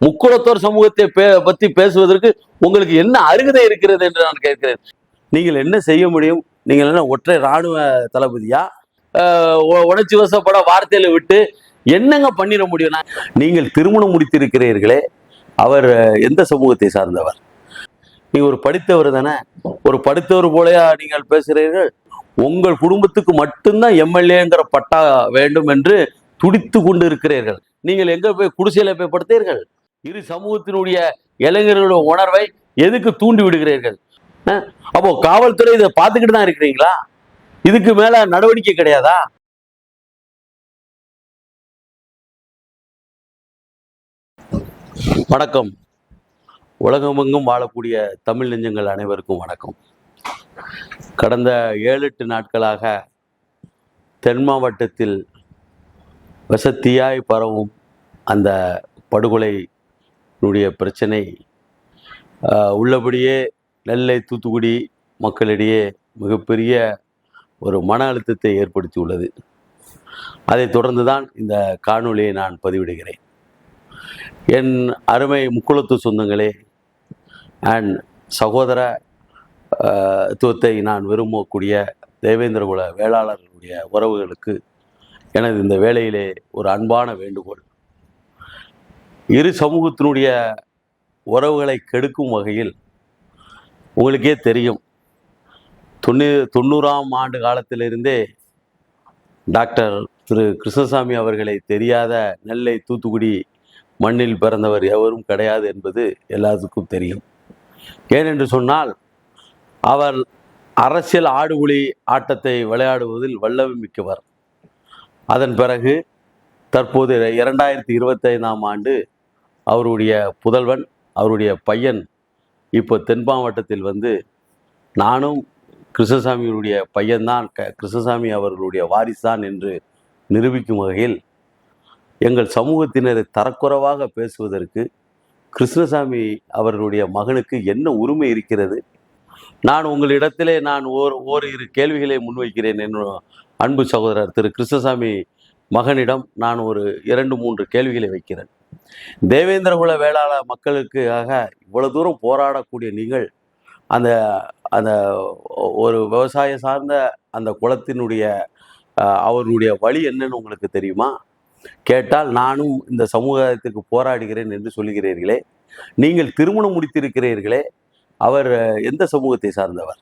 முக்குளத்தோர் சமூகத்தை பே- பத்தி பேசுவதற்கு உங்களுக்கு என்ன அருகதை இருக்கிறது என்று நான் கேட்கிறேன். நீங்கள் என்ன செய்ய முடியும்? நீங்கள் என்ன ஒற்றை ராணுவ தளபதியா? உணர்ச்சி வசப்பட வார்த்தையில விட்டு என்னங்க பண்ணிட முடியும்? நீங்கள் திருமணம் முடித்திருக்கிறீர்களே. அவர் எந்த சமூகத்தை சார்ந்தவர்? நீங்கள் ஒரு படித்தவர் தானே. ஒரு படித்தவர் போலயா நீங்கள் பேசுகிறீர்கள்? உங்கள் குடும்பத்துக்கு மட்டும்தான் எம்எல்ஏங்கிற பட்டா வேண்டும் என்று துடித்து கொண்டு இருக்கிறீர்கள் நீங்கள் எங்கே போய் குடிசையில் போய் படுத்தீர்கள்? இரு சமூகத்தினுடைய இளைஞர்களுடைய உணர்வை எதுக்கு தூண்டி விடுகிறீர்கள்? அப்போ காவல்துறை இதை பார்த்துக்கிட்டு தான் இருக்கிறீங்களா? இதுக்கு மேல நடவடிக்கை கிடையாதா? வணக்கம். உலகமெங்கும் வாழக்கூடிய தமிழ் நெஞ்சங்கள் அனைவருக்கும் வணக்கம். கடந்த ஏழு எட்டு நாட்களாக தென் மாவட்டத்தில் வசத்தியாய் பரவும் அந்த படுகொலை படுகொலையினுடைய பிரச்சனை உள்ளபடியே நெல்லை தூத்துக்குடி மக்களிடையே மிகப்பெரிய ஒரு மன அழுத்தத்தை ஏற்படுத்தியுள்ளது. அதைத் தொடர்ந்து தான் இந்த காணொளியை நான் பதிவிடுகிறேன். என் அருமை முக்குளத்து சொந்தங்களே அண்ட் சகோதர துவத்தை நான் விரும்பக்கூடிய தேவேந்திரகுல வேளாளர்களுடைய உறவுகளுக்கு எனது இந்த வேளையிலே ஒரு அன்பான வேண்டுகோள். இரு சமூகத்தினுடைய உறவுகளை கெடுக்கும் வகையில் உங்களுக்கே தெரியும். தொண்ணூ தொண்ணூறாம் ஆண்டு காலத்திலிருந்தே டாக்டர் திரு கிருஷ்ணசாமி அவர்களை தெரியாத நெல்லை தூத்துக்குடி மண்ணில் பிறந்தவர் எவரும் கிடையாது என்பது எல்லாத்துக்கும் தெரியும். ஏனென்று சொன்னால் அவர் அரசியல் ஆடுகுழி ஆட்டத்தை விளையாடுவதில் வல்லமை மிக்கவர் அதன் பிறகு தற்போது இரண்டாயிரத்தி இருபத்தைந்தாம் ஆண்டு அவருடைய புதல்வன் அவருடைய பையன் இப்போ தென் மாவட்டத்தில் வந்து நானும் கிருஷ்ணசாமியுடைய பையன்தான் க கிருஷ்ணசாமி அவர்களுடைய வாரிசான் என்று நிரூபிக்கும் வகையில் எங்கள் சமூகத்தினரை தரக்குறைவாக பேசுவதற்கு கிருஷ்ணசாமி அவர்களுடைய மகனுக்கு என்ன உரிமை இருக்கிறது? நான் உங்களிடத்திலே நான் ஓர் ஓரிரு கேள்விகளை முன்வைக்கிறேன் என் அன்பு சகோதரர் திரு கிருஷ்ணசாமி மகனிடம் நான் ஒரு இரண்டு மூன்று கேள்விகளை வைக்கிறேன். தேவேந்திரகுல வேளாள மக்களுக்காக இவ்வளவு தூரம் போராடக்கூடிய நீங்கள் அந்த அந்த ஒரு விவசாய சார்ந்த அந்த குளத்தினுடைய அவருடைய வழி என்னன்னு உங்களுக்கு தெரியுமா? கேட்டால் நானும் இந்த சமுதாயத்துக்கு போராடுகிறேன் என்று சொல்லுகிறீர்களே. நீங்கள் திருமணம் முடித்திருக்கிறீர்களே. அவர் எந்த சமூகத்தை சார்ந்தவர்?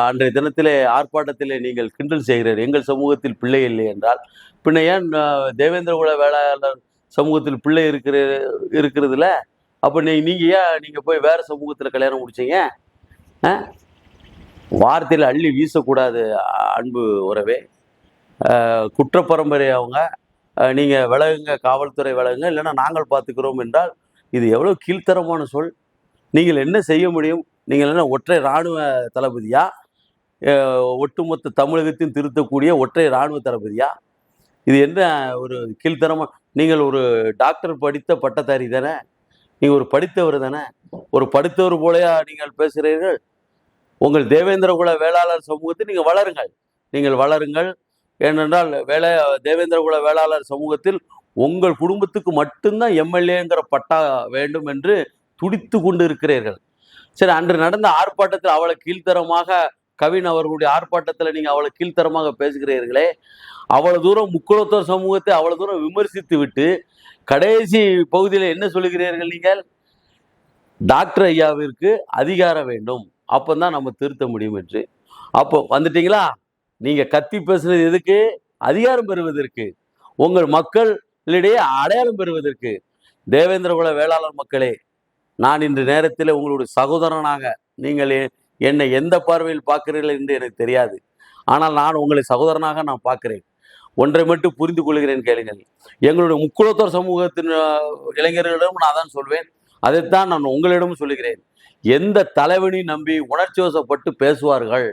அன்றைய தினத்திலே ஆர்ப்பாட்டத்திலே நீங்கள் கிண்டல் செய்கிறீர். எங்கள் சமூகத்தில் பிள்ளை இல்லை என்றால் பின்ன ஏன் அஹ், தேவேந்திரகுல வேளாளர் சமூகத்தில் பிள்ளை இருக்கிற இருக்கிறதுல அப்போ நீ நீங்கள் ஏன் நீங்கள் போய் வேறு சமூகத்தில் கல்யாணம் முடிச்சீங்க? வார்த்தையில் அள்ளி வீசக்கூடாது அன்பு உறவே. குற்ற பரம்பரை அவங்க. நீங்கள் விலகுங்க காவல்துறை விலகுங்க இல்லைன்னா நாங்கள் பார்த்துக்கிறோம் என்றால் இது எவ்வளோ கீழ்த்தரமான சொல். நீங்கள் என்ன செய்ய முடியும்? நீங்கள் என்ன ஒற்றை இராணுவ தளபதியா? ஒட்டுமொத்த தமிழகத்தையும் திருத்தக்கூடிய ஒற்றை இராணுவ தளபதியா? இது என்ன ஒரு கீழ்த்தரமாக நீங்கள் ஒரு டாக்டர் படித்த பட்டதாரி தானே? நீங்கள் ஒரு படித்தவர் தானே? ஒரு படித்தவர் போலயா நீங்கள் பேசுகிறீர்கள்? உங்கள் தேவேந்திரகுல வேளாளர் சமூகத்தை நீங்கள் வளருங்கள். நீங்கள் வளருங்கள். ஏனென்றால் வேலை தேவேந்திரகுல வேளாளர் சமூகத்தில் உங்கள் குடும்பத்துக்கு மட்டும்தான் எம்எல்ஏங்கிற பட்டா வேண்டும் என்று துடித்து கொண்டு இருக்கிறீர்கள் சரி அன்று நடந்த ஆர்ப்பாட்டத்தில் அவளை கீழ்த்தரமாக கவின் அவர்களுடைய ஆர்ப்பாட்டத்தில் நீங்கள் அவ்வளோ கீழ்த்தரமாக பேசுகிறீர்களே அவ்வளோ தூரம் முக்குளத்தோர் சமூகத்தை அவ்வளோ தூரம் விமர்சித்து விட்டு கடைசி பகுதியில் என்ன சொல்லுகிறீர்கள் நீங்கள்? டாக்டர் ஐயாவிற்கு அதிகாரம் வேண்டும். அப்போ தான் நம்ம திருத்த முடியும் என்று. அப்போ வந்துட்டீங்களா? நீங்கள் கத்தி பேசுனது எதுக்கு? அதிகாரம் பெறுவதற்கு. உங்கள் மக்களிடையே அடையாளம் பெறுவதற்கு. தேவேந்திரகுல வேளாளர் மக்களே நான் இன்று நேரத்தில் உங்களுடைய சகோதரனாக நீங்கள் என்னை எந்த பார்வையில் பார்க்கிறீர்கள் என்று எனக்கு தெரியாது. ஆனால் நான் உங்களை சகோதரனாக நான் பார்க்கிறேன். ஒன்றை மட்டும் புரிந்து கொள்கிறேன் கேளுங்கள். எங்களுடைய முக்குளத்தோர் சமூகத்தின் இளைஞர்களிடம் நான் தான் சொல்வேன். அதைத்தான் நான் உங்களிடமும் சொல்லுகிறேன். எந்த தலைவனி நம்பி உணர்ச்சி வசப்பட்டு பேசுவார்கள்?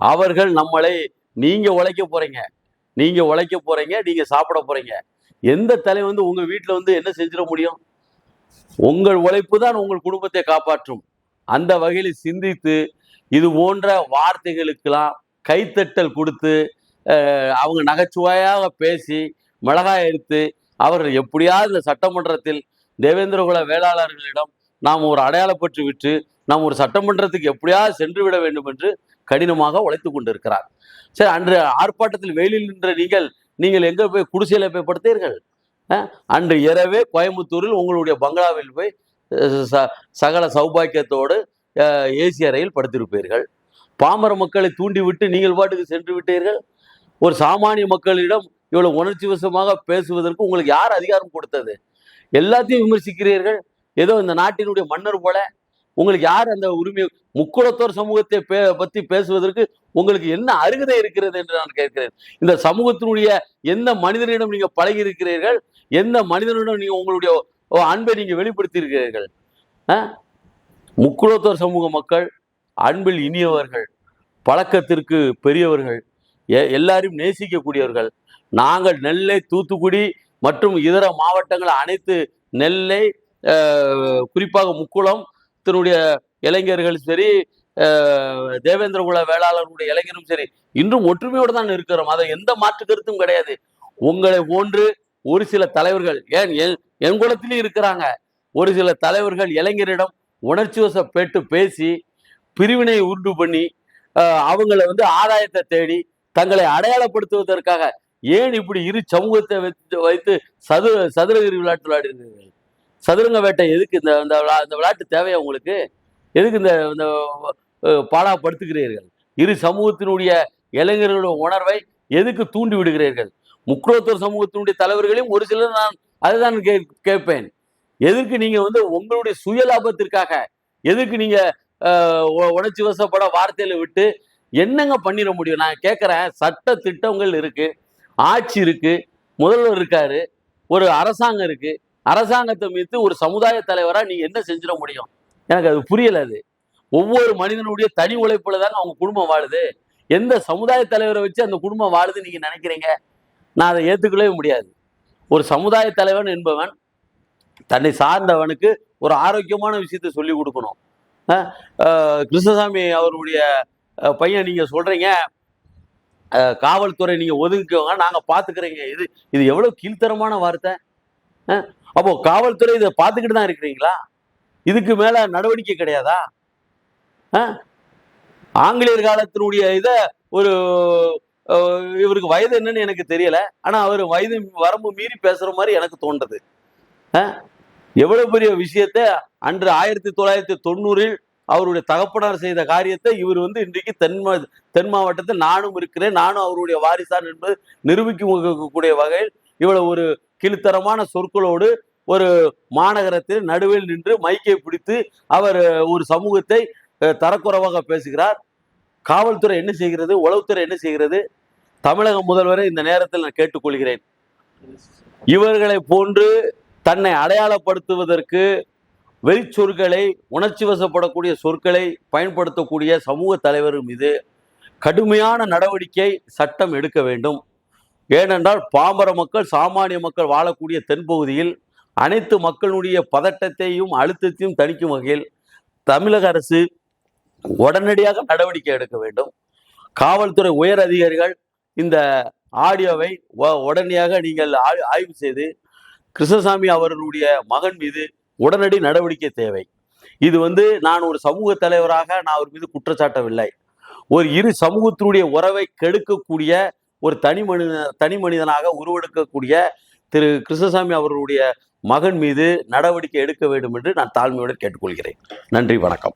அவர்கள் நம்மளை நீங்கள் உழைக்க போகிறீங்க நீங்கள் உழைக்க போகிறீங்க நீங்கள் சாப்பிட போகிறீங்க எந்த தலைவன் வந்து உங்கள் வீட்டில் வந்து என்ன செஞ்சிட முடியும்? உங்கள் உழைப்பு தான் உங்கள் குடும்பத்தை காப்பாற்றும். அந்த வகையில் சிந்தித்து இது போன்ற வார்த்தைகளுக்கெல்லாம் கைத்தட்டல் கொடுத்து அவங்க நகைச்சுவையாக பேசி மிளகாய் எடுத்து அவர்கள் எப்படியாவது இந்த சட்டமன்றத்தில் தேவேந்திரகுல வேளாளர்களிடம் நாம் ஒரு அடையாளப்பட்டு விட்டு நாம் ஒரு சட்டமன்றத்துக்கு எப்படியாவது சென்று விட வேண்டும் என்று கடினமாக உழைத்து கொண்டிருக்கிறார். சரி அன்று ஆர்ப்பாட்டத்தில் வெயிலில் நின்ற நீங்கள் நீங்கள் எங்கே போய் குடிசையில் போய் படுத்தீர்கள்? அன்று இரவே கோயம்புத்தூரில் உங்களுடைய பங்களாவில் போய் சகல சௌபாக்கியத்தோடு ஏசி அறையில் படுத்திருப்பீர்கள். பாமர மக்களை தூண்டிவிட்டு நீங்கள் பாட்டுக்கு சென்று விட்டீர்கள். ஒரு சாமானிய மக்களிடம் இவ்வளவு உணர்ச்சி வசமாக பேசுவதற்கு உங்களுக்கு யார் அதிகாரம் கொடுத்தது? எல்லாத்தையும் விமர்சிக்கிறீர்கள். ஏதோ இந்த நாட்டினுடைய மன்னர் போல உங்களுக்கு யார் அந்த உரிமை முக்குளத்தோர் சமூகத்தை பே பற்றி பேசுவதற்கு உங்களுக்கு என்ன அருகதை இருக்கிறது என்று நான் கேட்கிறேன். இந்த சமூகத்தினுடைய எந்த மனிதனிடம் நீங்கள் பழகி இருக்கிறீர்கள்? எந்த மனிதனிடம் நீங்கள் உங்களுடைய ஓ அன்பை நீங்கள் வெளிப்படுத்தியிருக்கிறீர்கள். முக்குளத்தோர் சமூக மக்கள் அன்பில் இனியவர்கள் பழக்கத்திற்கு பெரியவர்கள் எ- எல்லாரையும் நேசிக்கக்கூடியவர்கள். நாங்கள் நெல்லை தூத்துக்குடி மற்றும் இதர மாவட்டங்கள் அனைத்து நெல்லை குறிப்பாக முக்குளம் தன்னுடைய இளைஞர்கள் சரி தேவேந்திரகுல வேளாளர்களுடைய இளைஞரும் சரி இன்றும் ஒற்றுமையோடு தான் இருக்கிறோம். அதை எந்த மாற்று கருத்தும் கிடையாது. உங்களை போன்று ஒரு சில தலைவர்கள் ஏன் என்- என் இருக்கிறாங்க. ஒரு சில தலைவர்கள் இளைஞரிடம் உணர்ச்சி வசப்பட்டு பேசி பிரிவினை உண்டு பண்ணி அவங்கள வந்து ஆதாயத்தை தேடி தங்களை அடையாளப்படுத்துவதற்காக ஏன் இப்படி இரு சமூகத்தை வைத்து வைத்து சதுர சதுரகிரி விளையாட்டு விளையாடுகிறீர்கள் சதுரங்க வேட்டை எதுக்கு இந்த இந்த விளா இந்த விளையாட்டு தேவையா உங்களுக்கு? எதுக்கு இந்த இந்த பாடாப்படுத்துகிறீர்கள்? இரு சமூகத்தினுடைய இளைஞர்களுடைய உணர்வை எதுக்கு தூண்டி விடுகிறீர்கள்? முக்கியத்துவ சமூகத்தினுடைய தலைவர்களையும் ஒரு சிலர் நான் அதுதான் கே கேட்பேன் எதற்கு நீங்க வந்து உங்களுடைய சுய லாபத்திற்காக எதுக்கு நீங்க உணர்ச்சி வசப்பட வார்த்தையில விட்டு என்னங்க பண்ணிட முடியும்? நான் கேட்குறேன் சட்ட திட்டங்கள் இருக்கு ஆட்சி இருக்கு முதல்வர் இருக்காரு ஒரு அரசாங்கம் இருக்கு அரசாங்கத்தை மீது ஒரு சமுதாய தலைவராக நீங்கள் என்ன செஞ்சிட முடியும்? எனக்கு அது புரியல அது. ஒவ்வொரு மனிதனுடைய தனி உழைப்புல தாங்க அவங்க குடும்பம் வாழுது. எந்த சமுதாய தலைவரை வச்சு அந்த குடும்பம் வாழுது நீங்க நினைக்கிறீங்க? நான் அதை ஏற்றுக்கவே முடியாது. ஒரு சமுதாய தலைவன் என்பவன் தன்னை சார்ந்தவனுக்கு ஒரு ஆரோக்கியமான விஷயத்தை சொல்லி கொடுக்கணும். கிருஷ்ணசாமி அவருடைய பையன் நீங்க சொல்றீங்க காவல்துறை நீங்க ஒதுக்கிக்கோங்க நாங்க பாத்துக்கிறீங்க. இது இது எவ்வளவு கீழ்த்தரமான வார்த்தை? அப்போ காவல்துறை இதை பார்த்துக்கிட்டு தான் இருக்கிறீங்களா? இதுக்கு மேல நடவடிக்கை கிடையாதா? ஆங்கிலேயர் காலத்தினுடைய இதை ஒரு இவருக்கு வயது என்னன்னு எனக்கு தெரியல. ஆனா அவர் வயது வரம்பு மீறி பேசுற மாதிரி எனக்கு தோன்றது. எவ்வளவு பெரிய விஷயத்த அன்று ஆயிரத்தி தொள்ளாயிரத்தி தொண்ணூறில் அவருடைய தகப்பனார் செய்த காரியத்தை இவர் வந்து இன்றைக்கு தென் மா தென் மாவட்டத்தில் நானும் இருக்கிறேன். நானும் அவருடைய வாரிசான் என்பது நிரூபிக்கக்கூடிய வகையில் இவ்வளவு ஒரு கீழ்த்தரமான சொற்களோடு ஒரு மாநகரத்தில் நடுவில் நின்று மைக்கை பிடித்து அவர் ஒரு சமூகத்தை தரக்குறைவாக பேசுகிறார். காவல்துறை என்ன செய்கிறது? உளவுத்துறை என்ன செய்கிறது? தமிழக முதல்வரை இந்த நேரத்தில் நான் கேட்டுக்கொள்கிறேன். இவர்களை போன்று தன்னை அடையாளப்படுத்துவதற்கு வெறிச்சொற்களை உணர்ச்சி வசப்படக்கூடிய சொற்களை பயன்படுத்தக்கூடிய சமூக தலைவர் மீது கடுமையான நடவடிக்கை சட்டம் எடுக்க வேண்டும். ஏனென்றால் பாம்பர மக்கள் சாமானிய மக்கள் வாழக்கூடிய தென்பகுதியில் அனைத்து மக்களுடைய பதட்டத்தையும் அழுத்தத்தையும் தணிக்கும் வகையில் தமிழக அரசு உடனடியாக நடவடிக்கை எடுக்க வேண்டும். காவல்துறை உயர் அதிகாரிகள் இந்த ஆடியோவை உடனடியாக நீங்கள் ஆய்- ஆய்வு செய்து கிருஷ்ணசாமி அவர்களுடைய மகன் மீது உடனடி நடவடிக்கை தேவை. இது வந்து நான் ஒரு சமூக தலைவராக நான் அவர் மீது குற்றச்சாட்டவில்லை. ஒரு இரு சமூகத்தினுடைய உறவை கெடுக்கக்கூடிய ஒரு தனி மனித தனி மனிதனாக உருவெடுக்கக்கூடிய திரு கிருஷ்ணசாமி அவர்களுடைய மகன் மீது நடவடிக்கை எடுக்க வேண்டும் என்று நான் தாழ்மையுடன் கேட்டுக்கொள்கிறேன். நன்றி வணக்கம்.